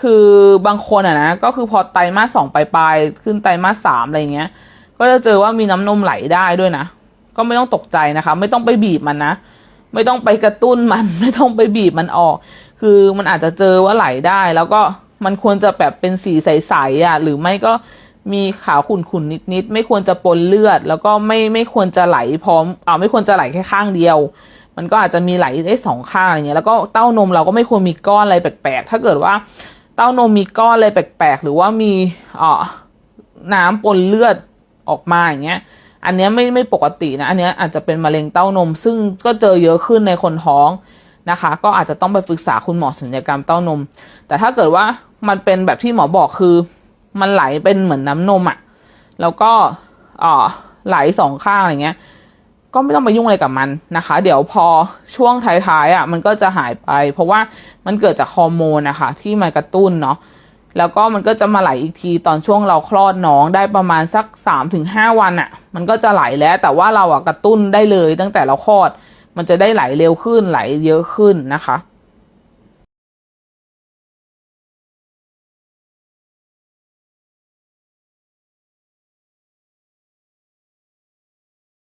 คือบางคนอะนะ ก็คือพอไตรมาสสองปลายๆขึ้นไตรมาสสามอะไรเงี้ย ก็จะเจอว่ามีน้ำนมไหลได้ด้วยนะ ก็ไม่ต้องตกใจนะคะ ไม่ต้องไปบีบมันนะ ไม่ต้องไปกระตุ้นมัน ไม่ต้องไปบีบมันออก คือมันอาจจะเจอว่าไหลได้ แล้วก็มันควรจะแบบเป็นสีใสๆอะ หรือไม่ก็มีขาวขุ่นๆนิดๆไม่ควรจะปนเลือด แล้วก็ไม่ไม่ควรจะไหลพร้อมอ่าไม่ควรจะไหลแค่ข้างเดียว มันก็อาจจะมีไหลได้สองข้างอะไรเงี้ยแล้วก็เต้านมเราก็ไม่ควรมีก้อนอะไรแปลกๆ ถ้าเกิดว่า เต้านมมีก้อนอะไรแปลกๆ หรือว่ามีอ่าน้ำปนเลือดออกมาอย่างเงี้ย อันเนี้ยไม่ไม่ปกตินะ อันเนี้ยอาจจะเป็นมะเร็งเต้านม ซึ่งก็เจอเยอะขึ้นในคนท้องนะคะ ก็อาจจะต้องไปปรึกษาคุณหมอศัลยกรรมเต้านม แต่ถ้าเกิดว่ามันเป็นแบบที่หมอบอกคือ มันไหลเป็นเหมือนน้ำนมอะ่ะ แล้วก็อ่าไหลสองข้างอะไรเงี้ย ก็ไม่ต้องไปยุ่งอะไรกับมันนะคะ เดี๋ยวพอช่วงท้ายๆอะมันก็จะหายไป เพราะว่ามันเกิดจากฮอร์โมนนะคะที่มากระตุ้นเนาะแล้วก็มันก็จะมาไหลอีกทีตอนช่วงเราคลอดน้องได้ประมาณสักสามถึงห้าวันอะ่ะ มันก็จะไหลแล้วแต่ว่าเราอะกระตุ้นได้เลยตั้งแต่เราคลอด มันจะได้ไหลเร็วขึ้นไหลเยอะขึ้นนะคะ